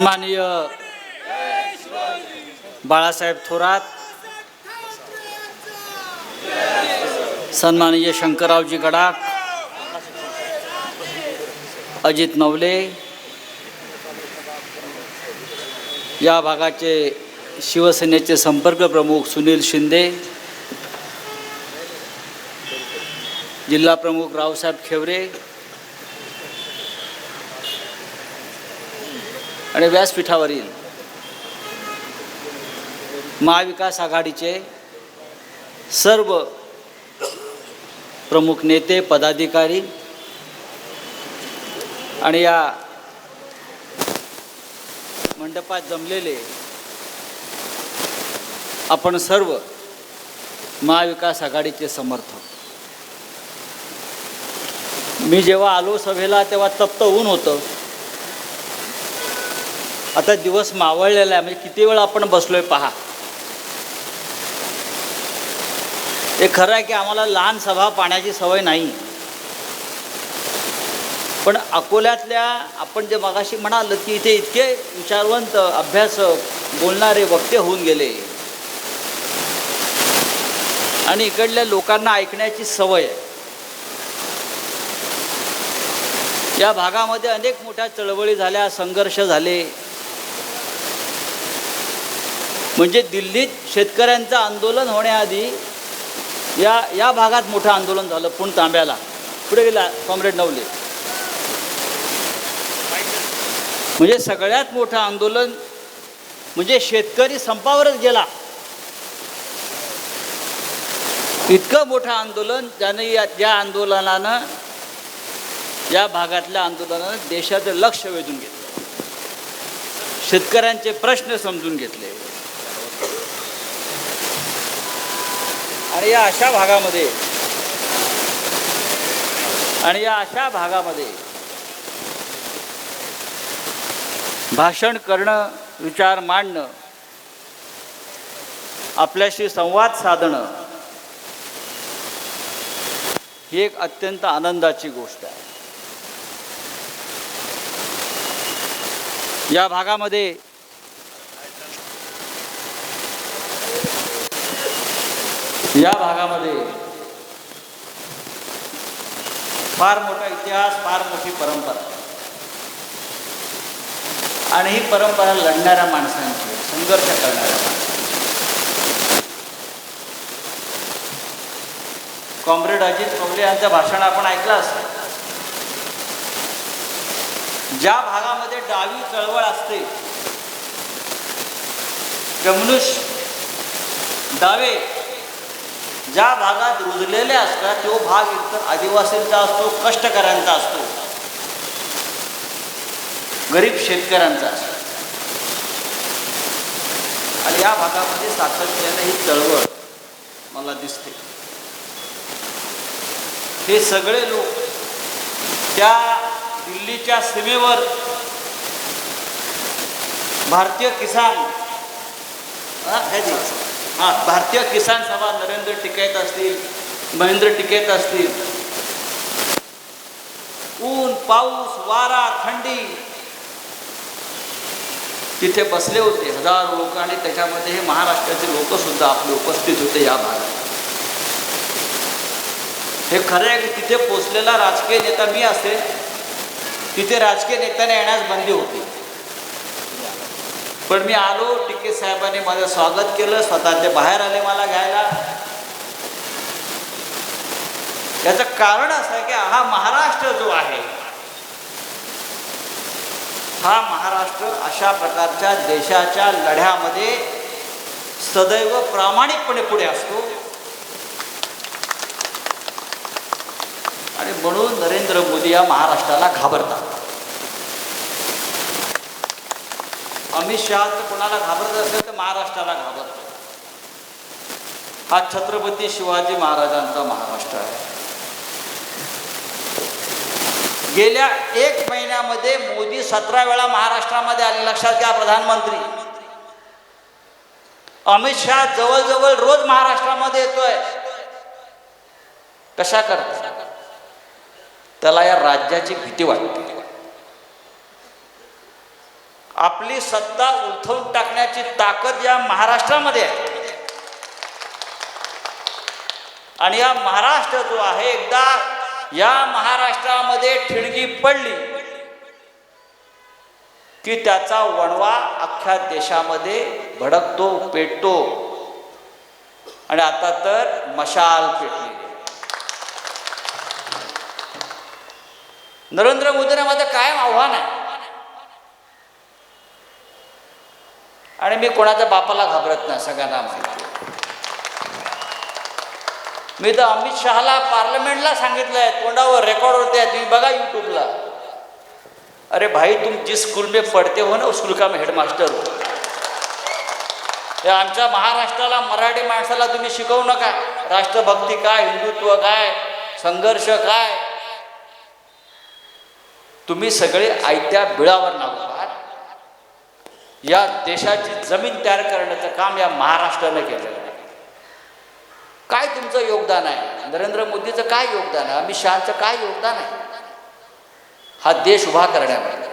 माननीय बाळासाहेब थोरात सन्माननीय शंकररावजी गडाख अजित नवले या भागाचे शिवसेनेचे संपर्क प्रमुख सुनील शिंदे जिल्हा प्रमुख रावसाहेब खेवरे आणि व्यासपीठावरील महाविकास आघाडीचे सर्व प्रमुख नेते पदाधिकारी आणि या मंडपात जमलेले आपण सर्व महाविकास आघाडीचे समर्थक. मी जेव्हा आलो सभेला तेव्हा तप्त ऊन होतं. आता दिवस मावळलेला आहे. म्हणजे किती वेळ आपण बसलोय पहा. हे खरं आहे की आम्हाला लहान सभा पाण्याची सवय नाही. पण अकोल्यातल्या आपण जे मगाशी म्हणाल की इथे इतके विचारवंत अभ्यास बोलणारे वक्ते होऊन गेले. आणि इकडल्या लोकांना ऐकण्याची सवय आहे. या भागामध्ये अनेक मोठ्या चळवळी झाल्या संघर्ष झाले. म्हणजे दिल्लीत शेतकऱ्यांचं आंदोलन होण्याआधी या या भागात मोठं आंदोलन झालं पुण तांब्याला. पुढे गेला कॉम्रेड नवले. म्हणजे सगळ्यात मोठं आंदोलन म्हणजे शेतकरी संपावरच गेला. इतकं मोठं आंदोलन ज्यानं या या आंदोलनानं या भागातल्या आंदोलनानं देशाचं लक्ष वेधून घेतलं. शेतकऱ्यांचे प्रश्न समजून घेतले. आणि या अशा भागामध्ये आणि या अशा भागामध्ये भाषण करणं विचार मांडणं आपल्याशी संवाद साधणं ही एक अत्यंत आनंदाची गोष्ट आहे. या भागामध्ये या भागामध्ये फार मोठा इतिहास फार मोठी परंपरा. आणि ही परंपरा लढणाऱ्या माणसांची संघर्ष करणाऱ्या माणसांची. कॉम्रेड अजित कवले यांचं भाषण आपण ऐकलं असेल. ज्या भागामध्ये डावी चळवळ असते कम्युनिस्ट डावे ज्या भागात रुजलेले असतात तो भाग एकतर आदिवासींचा असतो कष्टकऱ्यांचा असतो. गरीब शेतकऱ्यांचा असतो. आणि या भागामध्ये सातत्याने ही चळवळ मला दिसते. हे सगळे लोक त्या दिल्लीच्या सीमेवर भारतीय किसान हा, काय हा भारतीय किसान सभा नरेंद्र टिकैत असतील महेंद्र टिकैत असतील. ऊन पाऊस वारा थंडी. तिथे बसले होते हजारो लोक आणि त्याच्यामध्ये हे महाराष्ट्राचे लोक सुद्धा आपले उपस्थित होते या भागात. हे खरं आहे की तिथे पोचलेला राजकीय नेता मी असेल तिथे राजकीय नेत्याने येण्यास बंदी होती. पण मी आलो टिके साहेबांनी माझं स्वागत केलं स्वतःचे बाहेर आले मला घ्यायला. याचं कारण असं आहे की हा महाराष्ट्र जो आहे हा महाराष्ट्र अशा प्रकारच्या देशाच्या लढ्यामध्ये सदैव प्रामाणिकपणे पुढे असतो. आणि म्हणून नरेंद्र मोदी या महाराष्ट्राला घाबरतात. अमित शहा तर कोणाला घाबरत असेल तर महाराष्ट्राला घाबरतो. हा छत्रपती शिवाजी महाराजांचा महाराष्ट्र आहे. गेल्या एक महिन्यामध्ये मोदी सतरा वेळा महाराष्ट्रामध्ये आले. लक्षात घ्या प्रधानमंत्री. अमित शहा जवळजवळ रोज महाराष्ट्रामध्ये येतोय. कशा करता? त्याला या राज्याची भीती वाटते. आपली सत्ता उलथवून टाकण्याची ताकद या महाराष्ट्रामध्ये आहे. आणि या महाराष्ट्र जो आहे एकदा या महाराष्ट्रामध्ये ठिणगी पडली की त्याचा वणवा अख्ख्या देशामध्ये भडकतो पेटतो. आणि आता तर मशाल पेटली. नरेंद्र मोदींना माझं कायम आव्हान आहे. आणि मी कोणाच्या बापाला घाबरत नाही सगळ्यांना माहिती मी तर अमित शहाला पार्लमेंटला सांगितलं आहे तोंडावर रेकॉर्ड होते तुम्ही बघा यूट्यूबला अरे भाई तुम जिस स्कूल में पढ़ते हो ना उस स्कूल का हेडमास्टर हो. आमच्या महाराष्ट्राला मराठी माणसाला तुम्ही शिकवू नका. राष्ट्रभक्ती काय हिंदुत्व काय संघर्ष काय? तुम्ही सगळे आयत्या बिळावर नाव या देशाची जमीन तयार करण्याचं काम या महाराष्ट्रानं केलेलं आहे. काय तुमचं योगदान आहे? नरेंद्र मोदीचं काय योगदान आहे? अमित शहाचं काय योगदान आहे? हा देश उभा करण्यामध्ये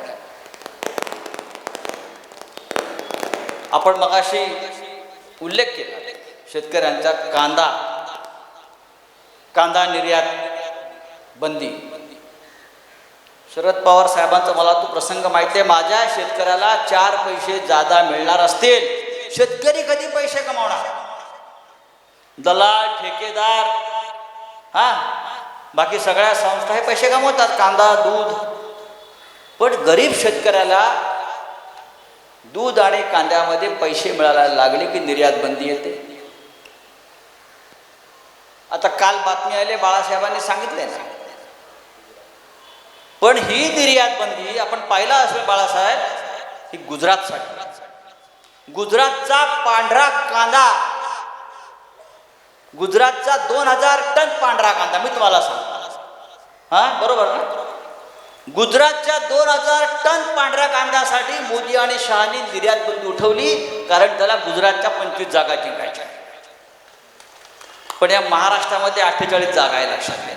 आपण मगाशी उल्लेख केला शेतकऱ्यांचा कांदा कांदा निर्यात बंदी. शरद पवार साहेबांचा मला तो प्रसंग माहिती आहे माझ्या शेतकऱ्याला चार पैसे जादा मिळणार असतील. शेतकरी कधी पैसे कमावणार? दलाल ठेकेदार हा? बाकी सगळ्या संस्था हे पैसे कमवतात कांदा दूध. पण गरीब शेतकऱ्याला दूध आणि कांद्यामध्ये पैसे मिळायला लागले की निर्यात बंदी येते? आता काल बातमी आली बाळासाहेबांनी सांगितले ना. पण ही निर्यात बंदी आपण पाहिला असेल बाळासाहेब ही गुजरातसाठी. गुजरातचा पांढरा कांदा. गुजरातचा दोन हजार टन पांढरा कांदा मी तुम्हाला सांगतो. हा बरोबर ना? गुजरातच्या दोन हजार टन पांढऱ्या कांद्यासाठी मोदी आणि शहानी निर्यात बंदी उठवली कारण त्याला गुजरातच्या पंचवीस जागा जिंकायच्या पण या महाराष्ट्रामध्ये अठ्ठेचाळीस जागा आहे लक्षात घ्या.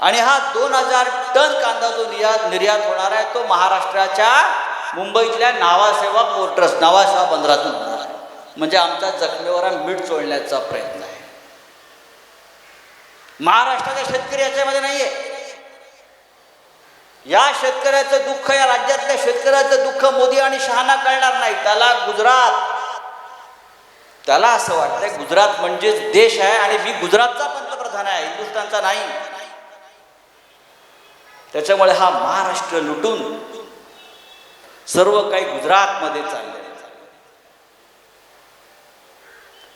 आणि हा दोन हजार टन कांदा जो निर्यात निर्यात होणार आहे तो महाराष्ट्राच्या मुंबईतल्या नावासेवा पोर्टर्स नावासेवा बंदरातून होणार आहे. म्हणजे आमच्या जखमेवर मीठ चोळण्याचा प्रयत्न आहे. महाराष्ट्राचा शेतकरी याच्यामध्ये नाहीये. या शेतकऱ्याचं दुःख या राज्यातल्या शेतकऱ्याचं दुःख मोदी आणि शहाना कळणार नाही. त्याला गुजरात त्याला असं वाटतंय गुजरात म्हणजेच देश आहे आणि मी गुजरातचा पंतप्रधान आहे हिंदुस्थानचा नाही. त्याच्यामुळे हा महाराष्ट्र लुटून सर्व काही गुजरातमध्ये चालले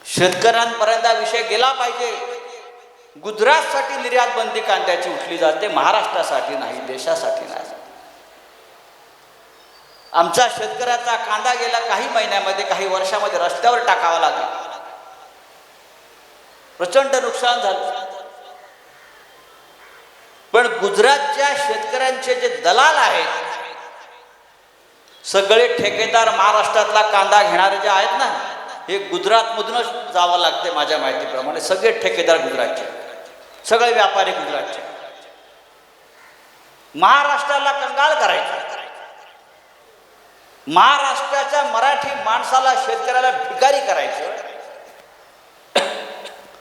शेतकऱ्यांपर्यंत हा विषय गेला पाहिजे. गुजरातसाठी निर्यात बंदी कांद्याची उठली जाते महाराष्ट्रासाठी नाही देशासाठी नाही. आमचा शेतकऱ्याचा कांदा गेला काही महिन्यामध्ये काही वर्षामध्ये रस्त्यावर टाकावा लागला. प्रचंड नुकसान झालं. पण गुजरातच्या शेतकऱ्यांचे जे दलाल आहेत सगळे ठेकेदार महाराष्ट्रातला कांदा घेणारे जे आहेत ना हे गुजरातमधूनच जावं लागते माझ्या माहितीप्रमाणे. सगळे ठेकेदार गुजरातचे. सगळे व्यापारी गुजरातचे. महाराष्ट्राला कंगाल करायचं. महाराष्ट्राच्या मराठी माणसाला शेतकऱ्याला भिकारी करायचं.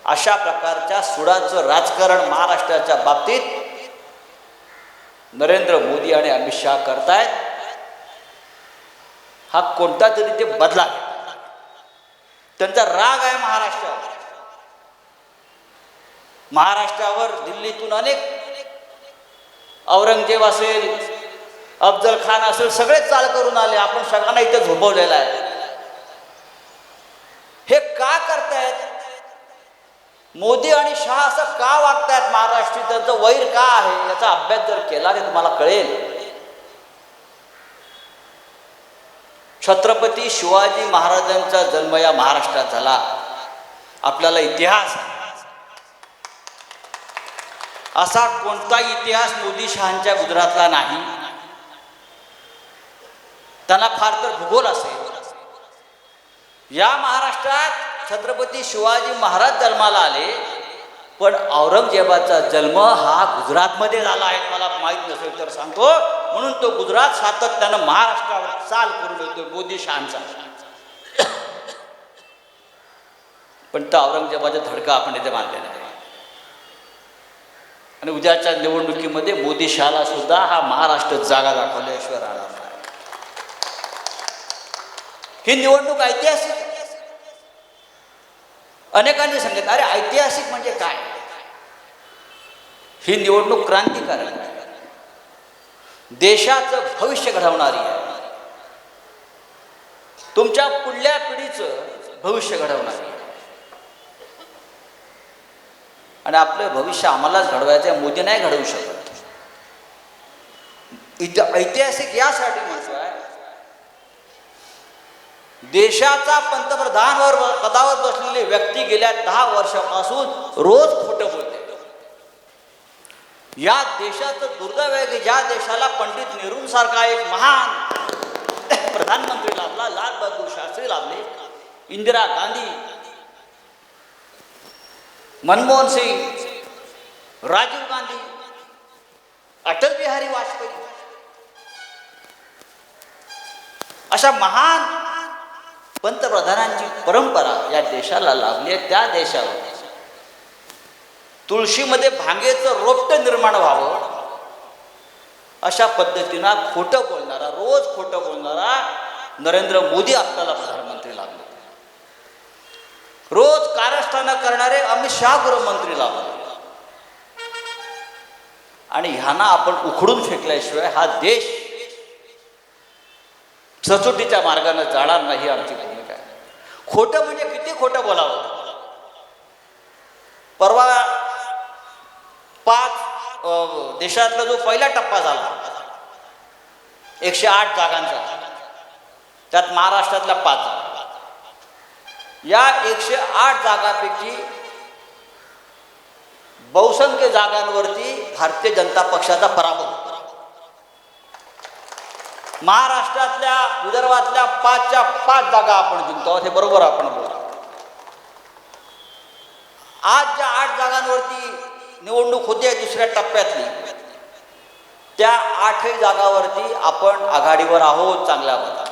अशा प्रकारच्या सुडाचं राजकारण महाराष्ट्राच्या बाबतीत नरेंद्र मोदी आणि अमित शहा करतायत. हा कोणता तरी ते बदला त्यांचा राग आहे महाराष्ट्रावर. महाराष्ट्रावर दिल्लीतून अनेक औरंगजेब असेल अफजल खान असेल सगळे चाल करून आले. आपण सगळ्यांना इथे झोपवलेला आहे. हे का करतायत? मोदी आणि शहा असं का वागतायत महाराष्ट्री त्यांचं वैर का आहे? याचा अभ्यास जर केला तर तुम्हाला कळेल. छत्रपती शिवाजी महाराजांचा जन्म या महाराष्ट्रात झाला. आपल्याला इतिहास. आहे असा कोणता इतिहास मोदी शहांच्या गुजरातला नाही? त्यांना फार तर भूगोल असेल. या महाराष्ट्रात छत्रपती शिवाजी महाराज जन्माला आले. पण औरंगजेबाचा जन्म हा गुजरातमध्ये झाला आहे मला माहीत नसेल तर सांगतो. म्हणून तो गुजरात सातत्यानं महाराष्ट्रावर चाल करून येतो मोदी शहांचा. पण तो औरंगजेबाचा धडका आपण इथे मानले नाही. आणि उद्याच्या निवडणुकीमध्ये मोदी शहाला सुद्धा हा महाराष्ट्र जागा दाखवल्याशिवाय राहणार नाही. ही निवडणूक ऐतिहासिक अनेकांनी सांगितलं अरे ऐतिहासिक म्हणजे काय? ही निवडणूक क्रांतिकारक आहे. देशाचं भविष्य घडवणारी आहे. तुमच्या पुढल्या पिढीचं भविष्य घडवणारी आहे. आणि आपलं भविष्य आम्हालाच घडवायचं आहे मोदी नाही घडवू शकत. इथं ऐतिहासिक यासाठी देशाचा पंतप्रधानवर पदावर बसलेली व्यक्ती गेल्या दहा वर्षापासून रोज खोटं बोलते. या देशाचं दुर्दैव आहे की ज्या देशाला पंडित नेहरूंसारखा एक महान प्रधानमंत्री लाभला लाल बहादूर शास्त्री लाभले इंदिरा गांधी मनमोहन सिंग राजीव गांधी अटल बिहारी वाजपेयी अशा महान पंतप्रधानांची परंपरा या देशाला लाभली आहे त्या देशावर. तुळशीमध्ये भांगेचं रोपटं निर्माण व्हावं अशा पद्धतीनं खोटं बोलणारा रोज खोटं बोलणारा नरेंद्र मोदी आपल्याला प्रधानमंत्री लागले. रोज कारस्थानं करणारे अमित शहा गृहमंत्री लाभले आणि ह्यांना आपण उखडून फेकल्याशिवाय हा देश सचोटीच्या मार्गाने जाणार नाही आमची खोटं म्हणजे किती खोटं बोलावं? परवा पाच देशातला जो पहिला टप्पा झाला एकशे आठ जागांचा त्यात महाराष्ट्रातल्या पाच जागा या एकशे आठ जागांपैकी बहुसंख्य जागांवरती भारतीय जनता पक्षाचा पराभव. महाराष्ट्रातल्या विदर्भातल्या पाचच्या पाच जागा आपण जिंकतो. आहोत हे बरोबर आपण बोला आज ज्या आठ जागांवरती निवडणूक होते दुसऱ्या टप्प्यातली. त्या आठही जागावरती आपण आघाडीवर आहोत चांगल्या मता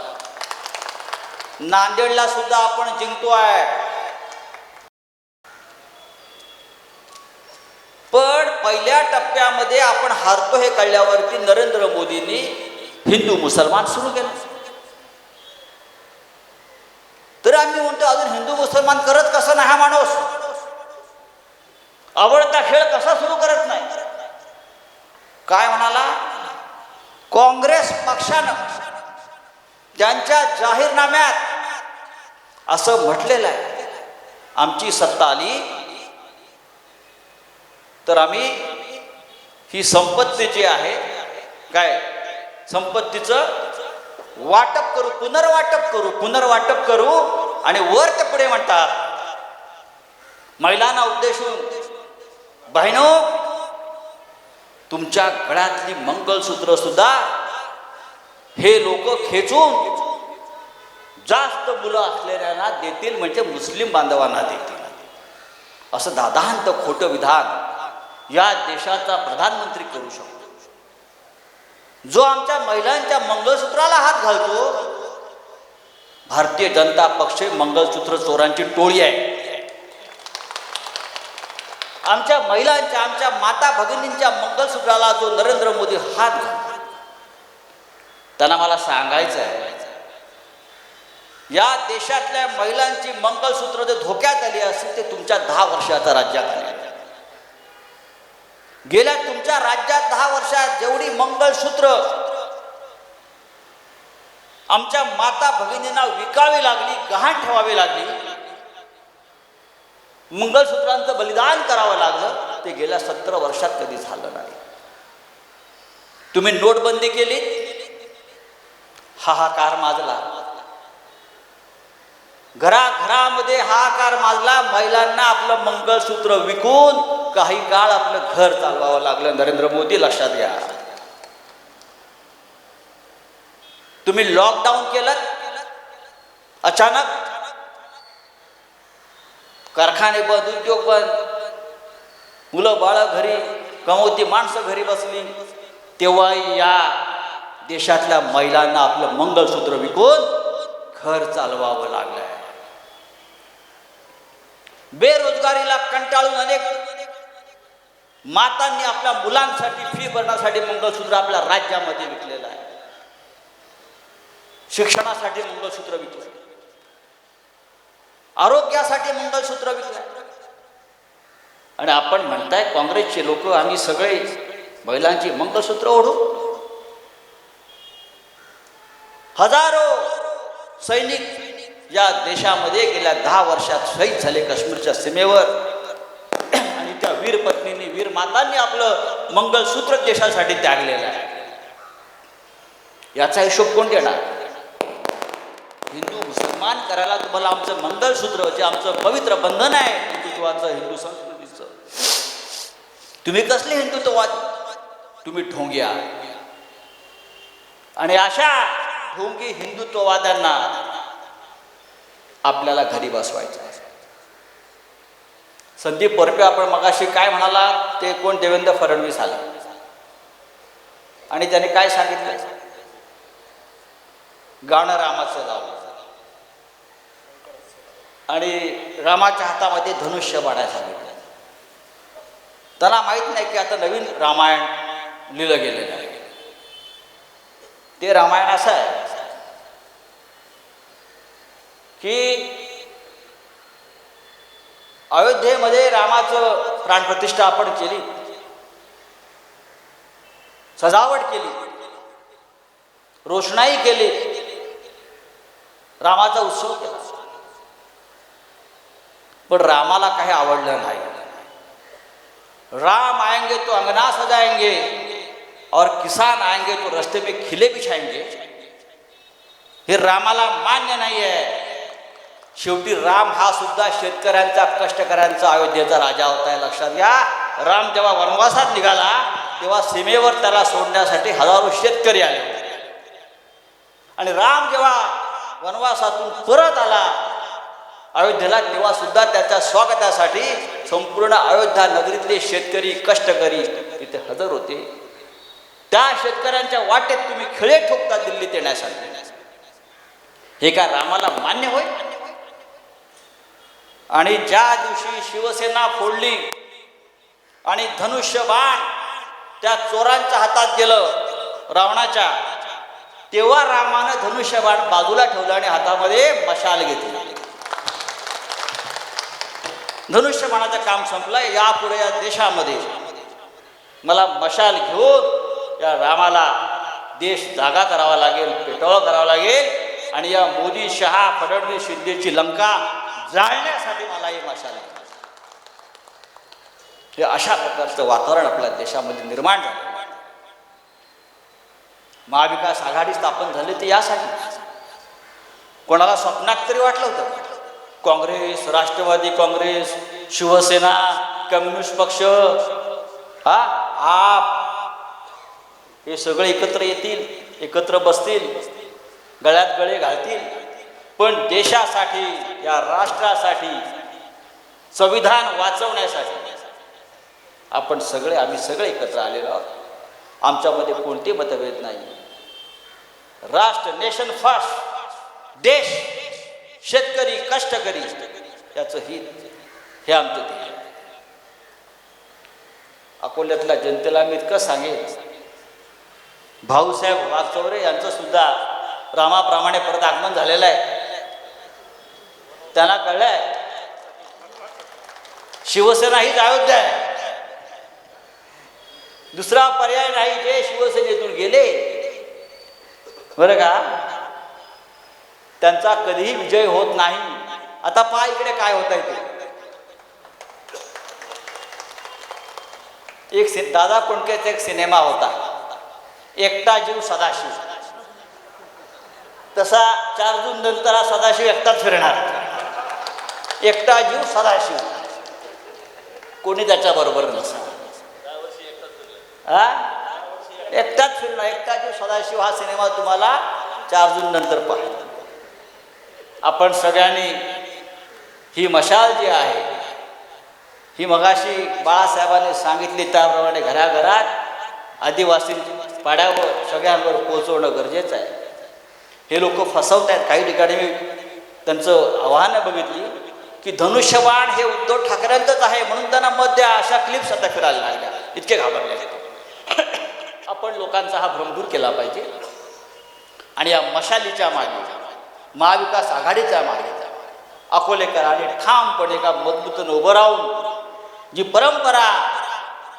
नांदेडला सुद्धा आपण जिंकतो आहे. पण पहिल्या टप्प्यामध्ये आपण हारतो हे कळल्यावरती नरेंद्र मोदींनी हिंदू मुसलमान सुरू केलं. तर आम्ही म्हणतो अजून हिंदू मुसलमान करत कसं नाही हा माणूस? आवडता खेळ कसा सुरू करत नाही? काय म्हणाला? काँग्रेस पक्षानं त्यांच्या जाहीरनाम्यात असं म्हटलेलं आहे आमची सत्ता आली तर आम्ही ही संपत्ती जी आहे काय संपत्तीचं वाटप करू पुनर्वाटप करू पुनर्वाटप करू आणि वर ते पुढे म्हणतात. महिलांना उद्देशून बहिणो तुमच्या गळ्यातली मंगलसूत्र सुद्धा हे लोक खेचून जास्त मुलं असलेल्यांना देतील म्हणजे मुस्लिम बांधवांना देतील. असं दादांत खोटं विधान या देशाचा प्रधानमंत्री करू शकतो. जो आमच्या महिलांच्या मंगळसूत्राला हात घालतो भारतीय जनता पक्ष मंगळसूत्र चोरांची टोळी आहे. आमच्या महिलांच्या आमच्या माता भगिनींच्या मंगळसूत्राला जो नरेंद्र मोदी हात घालतो त्यांना मला सांगायचं आहे या देशातल्या महिलांची मंगळसूत्र जे धोक्यात आली असेल ते तुमच्या दहा वर्षाच्या राज्यात गेल्या तुमच्या राज्यात दहा वर्षात जेवढी मंगळसूत्र आमच्या माता भगिनींना विकावी लागली गहाण ठेवावी लागली मंगळसूत्रांचं बलिदान करावं लागलं ते गेल्या सतरा वर्षात कधी झालं नाही. तुम्ही नोटबंदी केली? हाहाकार माजला. घराघरामध्ये हाहाकार माजला महिलांना आपलं मंगळसूत्र विकून काही काळ आपलं घर चालवावं लागलं. नरेंद्र मोदी लक्षात घ्या. तुम्ही लॉकडाऊन केलं अचानक कारखाने बंद उद्योग बंद मुलं बाळ घरी कमवती माणसं घरी बसली तेव्हा या देशातल्या महिलांना आपलं मंगलसूत्र विकून घर चालवावं लागलंय. बेरोजगारीला कंटाळून अनेक मातांनी आपल्या मुलांसाठी फी भरण्यासाठी मंगळसूत्र आपल्या राज्यामध्ये विकलेलं आहे. शिक्षणासाठी मंगळसूत्र विकलं. आरोग्यासाठी मंगळसूत्र विकलं. आणि आपण म्हणताय काँग्रेसचे लोक आम्ही सगळे महिलांची मंगळसूत्र ओढू. हजारो सैनिक या देशामध्ये गेल्या दहा वर्षात शहीद झाले काश्मीरच्या सीमेवर. वीर पत्नीने वीर मातांनी आपलं मंगलसूत्र देशासाठी त्यागलेलं आहे. याचा हिशोब कोण देणार हिंदू मुसलमान करायला तुम्हाला आमचं मंगलसूत्र जे आमचं पवित्र बंधन आहे हिंदुत्वाचं हिंदू संस्कृतीचं. तुम्ही कसले हिंदुत्ववाद? तुम्ही ठोंग्या. आणि अशा ठोंगी हिंदुत्ववाद्यांना आपल्याला घरी बसवायचं आहे. संदीप बर्फे आपण मगाशी काय म्हणाला ते कोण? देवेंद्र फडणवीस आला. आणि त्याने काय सांगितलं? गाणं रामाचं लावलं आणि रामाच्या हातामध्ये धनुष्य बाणायला सांगितलं. त्याला माहीत नाही की आता नवीन रामायण लिहिलं गेलेलं आहे. ते रामायण असं आहे की अयोध्येमध्ये रामाचं प्राणप्रतिष्ठा आपण केली. सजावट केली. रोषणाई केली. रामाचा उत्सव केला. पण रामाला काही आवडलं नाही. राम आएँगे तो अंगना सजाएँगे और किसान आएँगे तो रस्ते में खिले बिछाएँगे. हे रामाला मान्य नाही आहे शेवटी राम हा सुद्धा शेतकऱ्यांचा कष्टकऱ्यांचा अयोध्येचा राजा होता. आहे लक्षात घ्या. राम जेव्हा वनवासात निघाला तेव्हा सीमेवर त्याला सोडण्यासाठी हजारो शेतकरी आले होते. आणि राम जेव्हा वनवासातून परत आला अयोध्येला तेव्हा सुद्धा त्याच्या स्वागतासाठी संपूर्ण अयोध्या नगरीतले शेतकरी कष्टकरी तिथे हजर होते. त्या शेतकऱ्यांच्या वाटेत तुम्ही खिळे ठोकता दिल्लीत येण्यासाठी. हे काय रामाला मान्य होईल आणि ज्या दिवशी शिवसेना फोडली आणि धनुष्य बाण त्या चोरांच्या हातात गेलं रावणाच्या तेव्हा रामानं धनुष्य बाण बाजूला ठेवलं आणि हातामध्ये मशाल घेतली. धनुष्यबाणाचं काम संपलं यापुढे या देशामध्ये मला मशाल घेऊन या रामाला देश जागा करावा लागेल पेटोळा करावा लागेल. आणि या मोदी शहा फडणवीस शिंदेची लंका जाळण्यासाठी मला हे मशाल हे अशा प्रकारचं वातावरण आपल्या देशामध्ये निर्माण झालं. महाविकास आघाडी स्थापन झाली ते यासाठी. कोणाला स्वप्नात तरी वाटलं होतं. काँग्रेस राष्ट्रवादी काँग्रेस शिवसेना कम्युनिस्ट पक्ष हा आप. हे सगळे एकत्र येतील एकत्र बसतील गळ्यात गळे घालतील. पण देशासाठी या राष्ट्रासाठी संविधान वाचवण्यासाठी आपण सगळे आम्ही सगळे एकत्र आलेलो आहोत. आमच्यामध्ये कोणते मतभेद नाही. राष्ट्र नेशन फास्ट देश शेतकरी कष्टकरी याचं हित हे आमचं ध्येय अकोल्यातल्या जनतेला मी इतकं सांगेन भाऊसाहेब वाचवरे यांचं सुद्धा रामाप्रमाणे परत आगमन झालेलं आहे. त्यांना कळलंय. शिवसेना हीच अयोध्या आहे. दुसरा पर्याय नाही जे शिवसेनेतून गेले. बरं का? त्यांचा कधीही विजय होत नाही. आता पहा इकडे काय होत आहे ते. एक सि दादा कोंडकेचा एक सिनेमा होता. एकटा जीव सदाशिव. तसा चार जून नंतर हा सदाशिव एकटाच फिरणार. एकटा जीव सदाशिव कोणी त्याच्याबरोबर नसा. हा? एकटाच फिरणं एकटा जीव सदाशिव हा सिनेमा तुम्हाला चार जून नंतर पहा आपण सगळ्यांनी ही मशाल जी आहे ही मगाशी बाळासाहेबांनी सांगितली त्याप्रमाणे घराघरात आदिवासी पाड्यावर सगळ्यांवर पोहोचवणं गरजेचं आहे. हे लोक फसवत आहेत काही ठिकाणी मी त्यांचं आव्हानं बघितली. की धनुष्यबाण हे उद्धव ठाकरेंचंच आहे म्हणून त्यांना मत द्या अशा क्लिप्स आता फिरायला लागल्या. इतके घाबरले आहेत. आपण लोकांचा हा भ्रमदूर केला पाहिजे. आणि या मशालीच्या मागे महाविकास आघाडीच्या मागे अकोलेकरांनी ठामपणे का मजबूतीनं उभं राहून जी परंपरा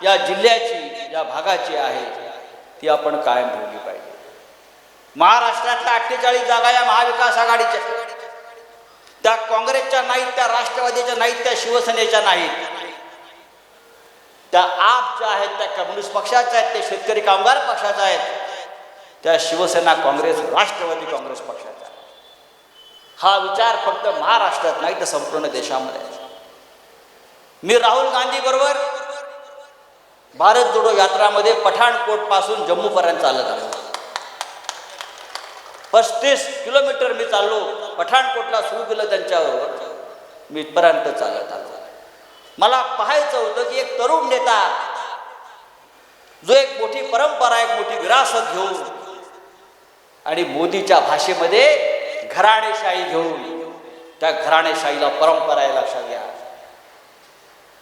या जिल्ह्याची या भागाची आहे ती आपण कायम ठेवली पाहिजे. महाराष्ट्रातल्या अठ्ठेचाळीस जागा या महाविकास आघाडीच्या. त्या काँग्रेसच्या नाहीत त्या राष्ट्रवादीच्या नाहीत त्या शिवसेनेच्या नाहीत. त्या आपच्या आहेत त्या कम्युनिस्ट पक्षाच्या आहेत त्या शेतकरी कामगार पक्षाच्या आहेत त्या शिवसेना काँग्रेस राष्ट्रवादी काँग्रेस पक्षाचा हा विचार फक्त महाराष्ट्रात नाही तर संपूर्ण देशामध्ये आहे. मी राहुल गांधी बरोबर भारत जोडो यात्रामध्ये पठाणकोटपासून जम्मू पर्यंत चालत आलो. पस्तीस किलोमीटर मी चाललो. पठाणकोटला सुरू केलं त्यांच्यावर. मी इथपर्यंत चालत आलो. मला पाहायचं होतं की एक तरुण नेता जो एक मोठी परंपरा एक मोठी विरासत घेऊन आणि मोदीच्या भाषेमध्ये घराणेशाही घेऊन त्या घराणेशाहीला परंपरा आहे लक्षात घ्या.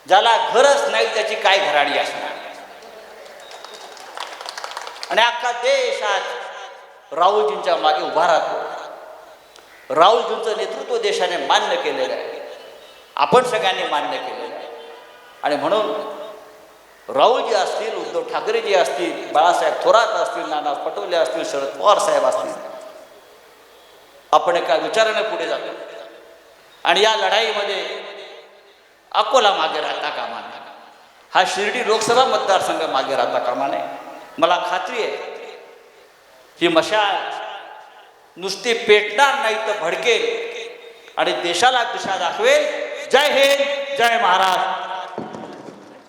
ज्याला घरच नाही त्याची काय घराणी असणार? आणि अख्खा देश आज राहुलजींच्या मागे उभा राहतो. राहुलजींचं नेतृत्व देशाने मान्य केलेलं आहे. आपण सगळ्यांनी मान्य केलेलं आहे. आणि म्हणून राहुलजी असतील उद्धव ठाकरेजी असतील बाळासाहेब थोरात असतील नाना पटोले असतील शरद पवार साहेब असतील आपण एका विचाराने पुढे जातो. आणि या लढाईमध्ये अकोला मागे राहता कामा नये. हा शिर्डी लोकसभा मतदारसंघ मागे राहता कामा नये. मला खात्री आहे ही मशाल नुसती पेटणार नाही तर भडकेल. आणि देशाला दिशा दाखवेल. जय हिंद जय महाराज